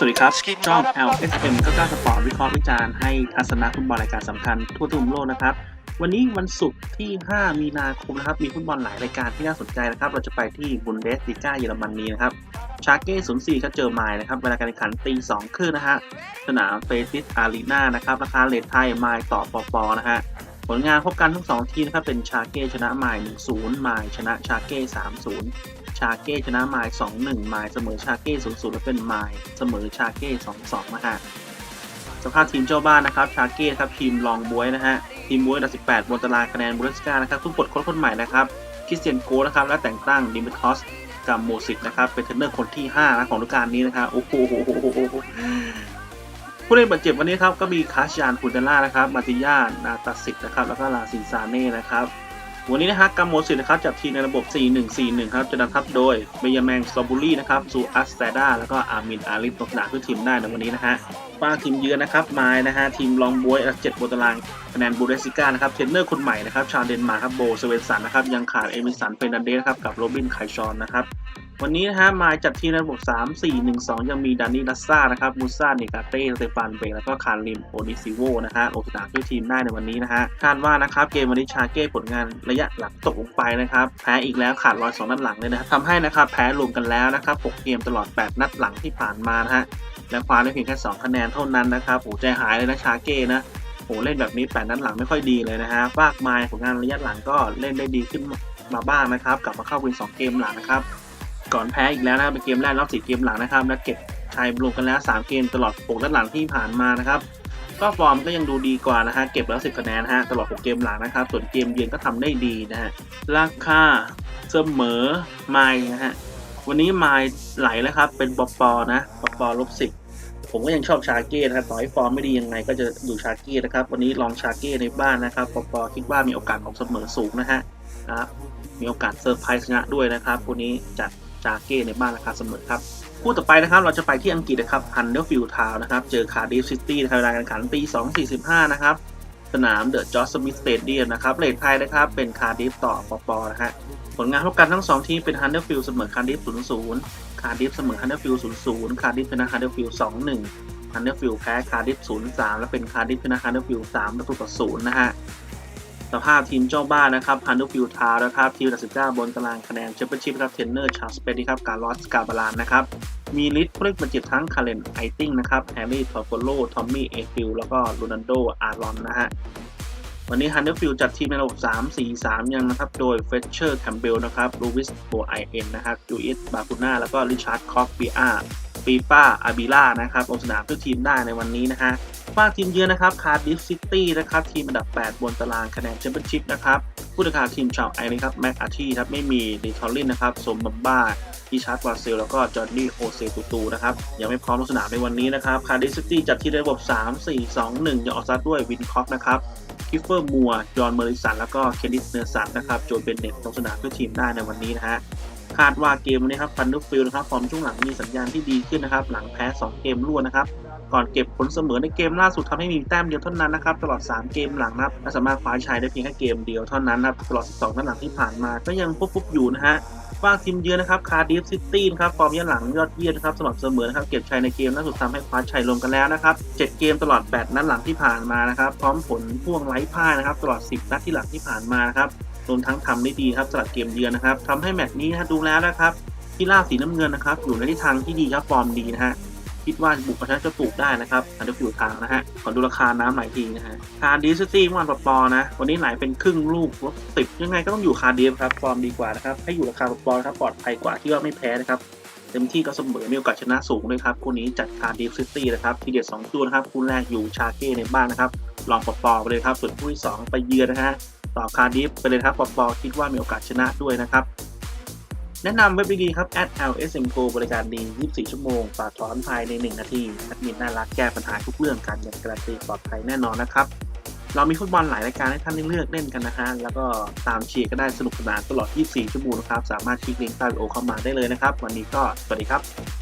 ครับสวัสดีครับช่อง LSM ก็กล้าสปอร์ตวิเคราะห์วิจารณ์ให้ทัศนะฟุตบอลรายการสำคัญทั่วทุกมุมโลกนะครับ วันนี้วันศุกร์ที่ 5 มีนาคมนะครับ มีฟุตบอลหลายรายการที่น่าสนใจนะครับ เราจะไปที่บุนเดสลิก้าเยอรมนีนะครับ ชาร์เก้04ก็เจอไมล์นะครับ เวลาการแข่งขันตี2ครึ่งนะฮะ สนามเฟซิสอารีนานะครับ ราคาเลทไทยไมล์ต่อปอปอนะฮะ ผลงานพบกันทั้ง2ทีมนะครับเป็นชาเก้ชนะไมล์1-0ไมล์ชนะชาเก้3-0ชาเก้ชนะไมล์2-1ไมล์เสมอชาเก้0-0และเป็นไมล์เสมอชาเก้2-2นะฮะสภาพทีมเจ้าบ้านนะครับชาเก้ครับทีมลองบวยนะฮะทีมบวยอันดับ18บนตารางคะแนนบูรสกานะครับทุกปลดโค้ชคนใหม่นะครับคริสเตียนโกนะครับและแต่งตั้งดิมิทอสกัมโมสิตนะครับเป็นเทรนเนอร์คนที่5นะของฤดูกาลนี้นะครับโอ้โห ผู้เล่นบาดเจ็บวันนี้ครับก็มีคาชยานคูเดล่านะครับมาติยานาตาสิตนะครับแล้วก็ลาซินซาเน่นะครับวันนี้นะฮะกัมโมสิตนะครับจับทีในระบบ 4-1-4-1 ครับจะนำทัพโดยเบยาแมงซอบูรี่นะครับซูอัสแซดาแล้วก็อามินอาลิฟลงสนาเพื่อทีมได้ในวันนี้นะฮะฝากทีมเยือนนะครับไมล์นะฮะทีมลองบวยอันดับ7บนตารางคะแนนบูเดสซิก้านะครับเทรนเนอร์คนใหม่นะครับชาวเดนมาร์กครับโบเซเวนสันนะครับยังขาดเอมิสันเฟรนันเดสครับกับโรบินไคชอนนะครับ วันนี้นะฮะมาจัดทีมในระบบ 3 4 1 2 ยังมีดานิลัสซ่านะครับมูซ่าเนกาเต้สเตฟานเบกแล้วก็คาริมโอนิซิโวนะฮะลงสนามด้วยทีมได้ในวันนี้นะฮะคาดว่านะครับเกมวันนี้ชาเก้ผลงานระยะหลังตกลงไปนะครับแพ้อีกแล้วขาดรอยสองนัดหลังเลยนะครับทำให้นะครับแพ้รวมกันแล้วนะครับ6เกมตลอด 8 นัดหลังที่ผ่านมานะฮะและคว้าได้เพียงแค่ 2 คะแนนเท่านั้นนะครับโอ้ใจหายเลยนะชาเก้นะโอ้เล่นแบบนี้8นัดหลังไม่ค่อยดีเลยนะฮะฟากไมล์ผลงานระยะหลังก็เล่นได้ดีขึ้นมาบ้างนะครับกลับมาเข้าเป็น2เกมหลังนะครับ ก่อนแพ้อีกแล้วนะครับเป็นเกมแรกรอบสี่เกมหลังนะครับ และเก็บชัยรวมกันแล้ว 3 เกมตลอด6นัดหลังที่ผ่านมานะครับก็ฟอร์มก็ยังดูดีกว่านะฮะเก็บแล้ว 10คะแนนนะฮะตลอด6เกมหลังนะครับ ส่วนเกมเยือนก็ทำได้ดีนะฮะราคาเสมอไมล์นะฮะวันนี้ไมล์ไหลแล้วครับ เป็นปอปอนะปอปอลบสิบผมก็ยังชอบชาเก้นะครับต่อให้ฟอร์มไม่ดียังไงก็จะอยู่ชาเก้นะครับ วันนี้ลองชาเก้ในบ้านนะครับปอปอคิดว่ามีโอกาสออกเสมอสูงนะฮะครับมีโอกาสเซอร์ไพรส์ชนะด้วยนะครับวันนี้จัด จาเก้ในบ้านราคาเสมอครับคู่ต่อไปนะครับเราจะไปที่อังกฤษนะครับฮันเดอร์ฟิลด์ทาวนะครับเจอคาร์ดิฟซิตี้นะครับเวลาการแข่งขันปี245 นะครับ สนามเดอะจอร์จสมิธสเตเดียมนะครับเลทไทยนะครับเป็นคาร์ดิฟต่อปอปอนะฮะผลงานพบกันทั้ง 2 ทีมเป็นฮันเดอร์ฟิลด์เสมอคาร์ดิฟ0-0คาร์ดิฟเสมอฮันเดอร์ฟิลด์0-0คาร์ดิฟชนะฮันเดอร์ฟิลด์2-1ฮันเดอร์ฟิลด์แพ้คาร์ดิฟ0-3และเป็นคาร์ดิฟชนะฮันเดอร์ฟิลด์3ประตูต่อ0นะฮะ สภาพทีมเจ้าบ้านนะครับฮันดูฟิลทาวนะครับทีมอันดับ19 บนตารางคะแนนแชมเปี้ยนชิพครับเทรนเนอร์ชาร์ลสเปนนะครับการลอสกาบาลานนะครับมีลิสต์ผู้เล่นบาดเจ็บทั้งคาร์เลนไอติงนะครับแฮร์รี่ทอฟโฟโลทอมมี่เอฟิลแล้วก็โรนัลโดอารอนนะฮะวันนี้ฮันเดอร์ฟิลจัดทีมในระบบ 3-4-3 ยังนะครับ โดยเฟเชอร์แคมเบลนะครับลูวิสโบไอเอ็นนะครับจูอิสบาคูน่าแล้วก็ริชาร์ดคอกปีอาปีป้าอาบิล่านะครับลงสนามเพื่อทีมได้ในวันนี้นะฮะากทีมเยือนนะครับคาร์ดิฟซิตี้นะครับทีมอันดับ 8 บนตารางคะแนนแชมเปี้ยนชิพนะครับผู้จัดการทีมชาวไอร์นะครับแม็กอาร์ทีครับไม่มีดีทอลลินนะครับสมบัมบ้าดิชาร์ดวาเซลแล้วก็จอร์นี่โอเซตูตูนะครับยังไม่พร้อมลงสนามในวันนี้นะครับคาร์ดิฟซิตี้จัดที่ระบบ 3 4 2 1ยังออกสตาร์ทด้วยวินคอกนะครับคิฟเฟอร์มัวจอห์นเมอริสันแล้วก็เคนดิสเนอร์สันนะครับโจเบนเน็ตลงสนามเพื่อทีมได้ในวันนี้นะฮะคาดว่าเกมนนี้ครับฟันดูฟิลนะครับฟอร์มช่วงหลังมีสัญญาณที่ดีขึ้นนะครับหลังแพ้ 2 เกมรวดนะครับ ก่อนเก็บผลเสมอในเกมล่าสุดทำให้มีแต้มเดียวเท่านั้นนะครับตลอด 3 เกมหลังนะครับและสามารถคว้าชัยได้เพียงแค่เกมเดียวเท่านั้นนะครับตลอด 12 นัดหลังที่ผ่านมาก็ยังฟุบๆอยู่นะฮะฝากทีมเยือนนะครับคาร์ดิฟซิตี้นะครับฟอร์มย้อนหลังยอดเยี่ยมนะครับสม่ำเสมอนะครับเก็บชัยในเกมล่าสุดทำให้คว้าชัยรวมกันแล้วนะครับ 7 เกมตลอด 8 นัดหลังที่ผ่านมานะครับพร้อมผลพ่วงไร้พ่ายนะครับตลอด 10 นัดที่หลังที่ผ่านมานะครับรวมทั้งทำได้ดีครับสำหรับเกมเยือนนะครับทำให้แมตช์นี้นะดูแล้วนะครับที่ล่าสีน้ำเงินนะครับอยู่ในทิศทางที่ดีครับฟอร์มดีนะฮะ คิดว่าบุกประชาจะปลูกได้นะครับอันดับอยู่ทางนะฮะขอดูราคาน้ำหน่อยทีนะฮะคาร์ดิฟซิตี้วันปอปอนะ วันนี้ไหลเป็นครึ่งลูกลบสิบยังไงก็ต้องอยู่คาร์ดิฟครับฟอร์มดีกว่านะครับให้อยู่ราคาปอปอนะครับปลอดภัยกว่าที่ว่าไม่แพ้นะครับเต็มที่ก็เสมอมีโอกาสชนะสูงเลยครับคู่นี้จัดคาร์ดิฟซิตี้นะครับทีเด็ดสองตัวนะครับคู่แรกอยู่ชาเก้ในบ้านนะครับลองปอปอไปเลยครับส่วนคู่ที่สองไปเยือนนะฮะต่อคาร์ดิฟไปเลยครับปอปอคิดว่ามีโอกาสชนะด้วยนะครับ แนะนำเว็บดีครับ @lsm go บริการดี 24 ชั่วโมง ฝากถอนภายใน 1 นาทีแอดมินน่ารักแก้ปัญหาทุกเรื่องการเงินการันตีปลอดภัยแน่นอนนะครับ เรามีฟุตบอลหลายรายการให้ท่านได้เลือกเล่นกันนะฮะ แล้วก็ตามเชียร์ก็ได้สนุกสนานตลอด 24 ชั่วโมงนะครับ สามารถคลิกลิงก์ใต้วิดีโอเข้ามาได้เลยนะครับ วันนี้ก็สวัสดีครับ